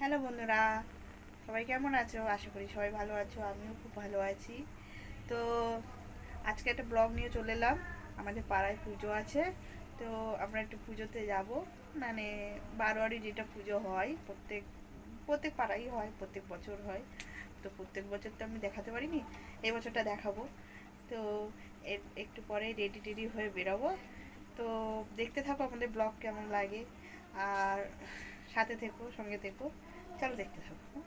Hello বন্ধুরা, সবাই কেমন আছো? আশা করি সবাই ভালো আছো, আমিও খুব ভালো আছি। তো আজকে একটা ব্লগ নিয়ে চলে এলাম, আমাদের পাড়ায় পুজো আছে, তো আমরা একটু পুজোতে যাব। মানে বারোয়ারি যেটা পুজো হয়, প্রত্যেক প্রত্যেক পাড়াই হয়, প্রত্যেক বছর হয়। তো প্রত্যেক বছর তো আমি দেখাতে পারিনি, এই বছরটা দেখাবো। তো একটু পরে রেডি টেডি হয়ে বেরোবো। তো দেখতে থাকো আমাদের ব্লগ কেমন লাগে। আর সাথে থেকো সঙ্গে থেকো। চলো দেখতে থাকো।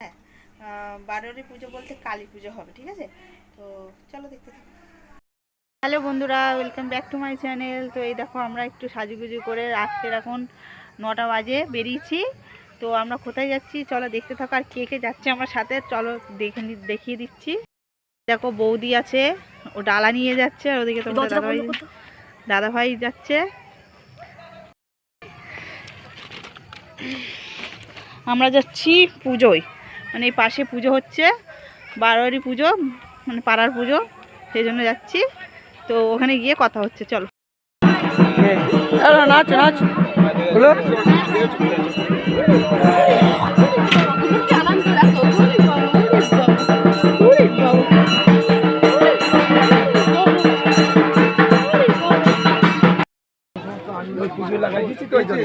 হ্যাঁ বারোয়ারি পুজো বলতে কালী পুজো হবে ঠিক আছে? তো চলো দেখতে থাকো। হ্যালো বন্ধুরা welcome back to my channel. তো এই দেখো আমরা একটু সাজুগুজু করে রাত্রের এখন নটা বাজে বেরিয়েছি। তো আমরা কোথায় যাচ্ছি? চলো দেখতে থাকো আর কে কে যাচ্ছে আমার সাথে? চলো দেখে দেখিয়ে দিচ্ছি। দেখো বৌদি আছে ও ডালা নিয়ে যাচ্ছে আর ওদিকে তোমাদের দাদাভাই দাদাভাই যাচ্ছে। আমরা যাচ্ছি পুজোয়। মানে এই পাশে পুজো হচ্ছে বারোয়ারি পুজো মানে পাড়ার পুজো সেই জন্য যাচ্ছি। তো ওখানে গিয়ে কথা হচ্ছে চলো। নাচ নাচ। পুজো লাগাই দিচ্ছি তো ওই জন্য।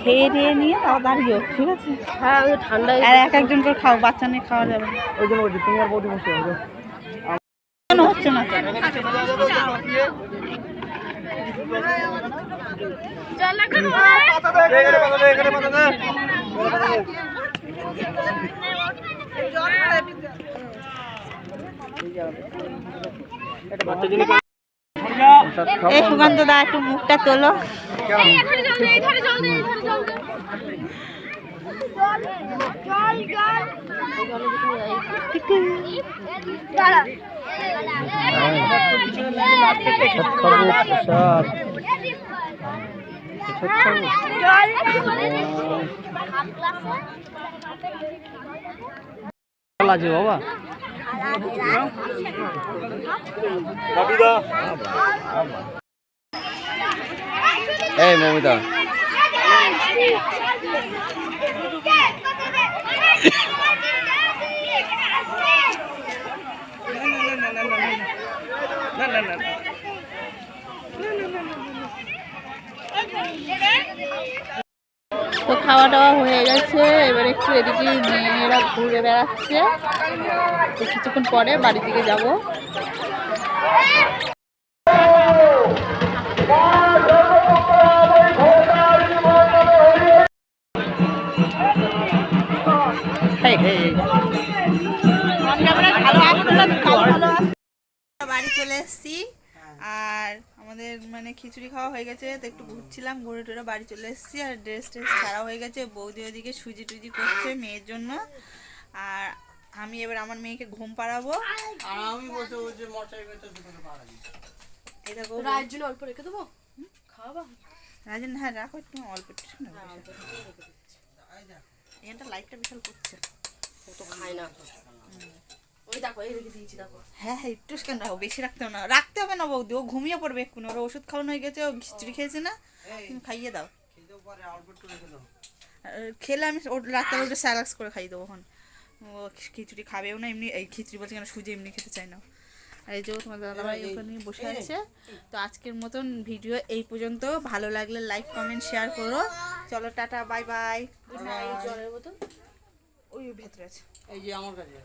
খেয়ে দিয়ে নিয়ে তাও দাঁড়িয়ে ঠিক আছে? হ্যাঁ ঠান্ডা আর এক একজন করে খাও বাচ্চা নিয়ে খাওয়া যাবে ওই জন্য তুমি আর বৌদি বসে আছো। কেন হচ্ছে না। এই সুগন্ধ দা একটু মুখটা তোলো। আছে বাবা এই মমিতা তো খাওয়া দাওয়া হয়ে গেছে, এবার একটু এদিকে মেয়েরা ঘুরে বেড়াচ্ছে। কিছুক্ষণ পরে বাড়ি দিকে যাব। চলে এসেছি। আর আমাদের মানে খিচুড়ি খাওয়া হয়ে গেছে তো একটু ঘুরছিলাম ঘুরে টুরে বাড়ি চলে এসেছি। আর ড্রেস ট্রেস ছাড়া হয়ে গেছে বৌদি ওদিকে সুজি টুজি করছে মেয়ের জন্য। আর আমি এবার আমার মেয়েকে ঘুম পাড়াবো। এই দেখো রায়ের জন্য অল্প রেখে দেবো? খাওয়াবা? রাজন হ্যাঁ রাখো একটু অল্প একটু শোনো এটা লাইটটা বিশাল করছে। ও তো খায় না। দেখো এই দিয়েছি দেখো। হ্যাঁ হ্যাঁ একটু কেন রাখো বেশি রাখতে হবে না। রাখতে হবে না বৌদি ও ঘুমিয়ে পড়বে এক্ষুনি। ওর ওষুধ খাওয়ানো হয়ে গেছে ও খিচুড়ি খেয়েছে না। তুমি খাইয়ে দাও। আর খেলে আমি ওর ওটা স্যালাক্স করে খাইয়ে দেবো এখন। ও খিচুড়ি খাবেও না এমনি এই খিচুড়ি বলছে কেন সুজি এমনি খেতে চায় না। আর এই যে তোমার দাদাভাই ওখানে বসে আছে। তো আজকের মতন ভিডিও এই পর্যন্ত। ভালো লাগলে লাইক কমেন্ট শেয়ার করো। চলো টাটা বাই বাই জলের বোতল। ওই ওই ভেতরে আছে। এই যে আমার কাছে।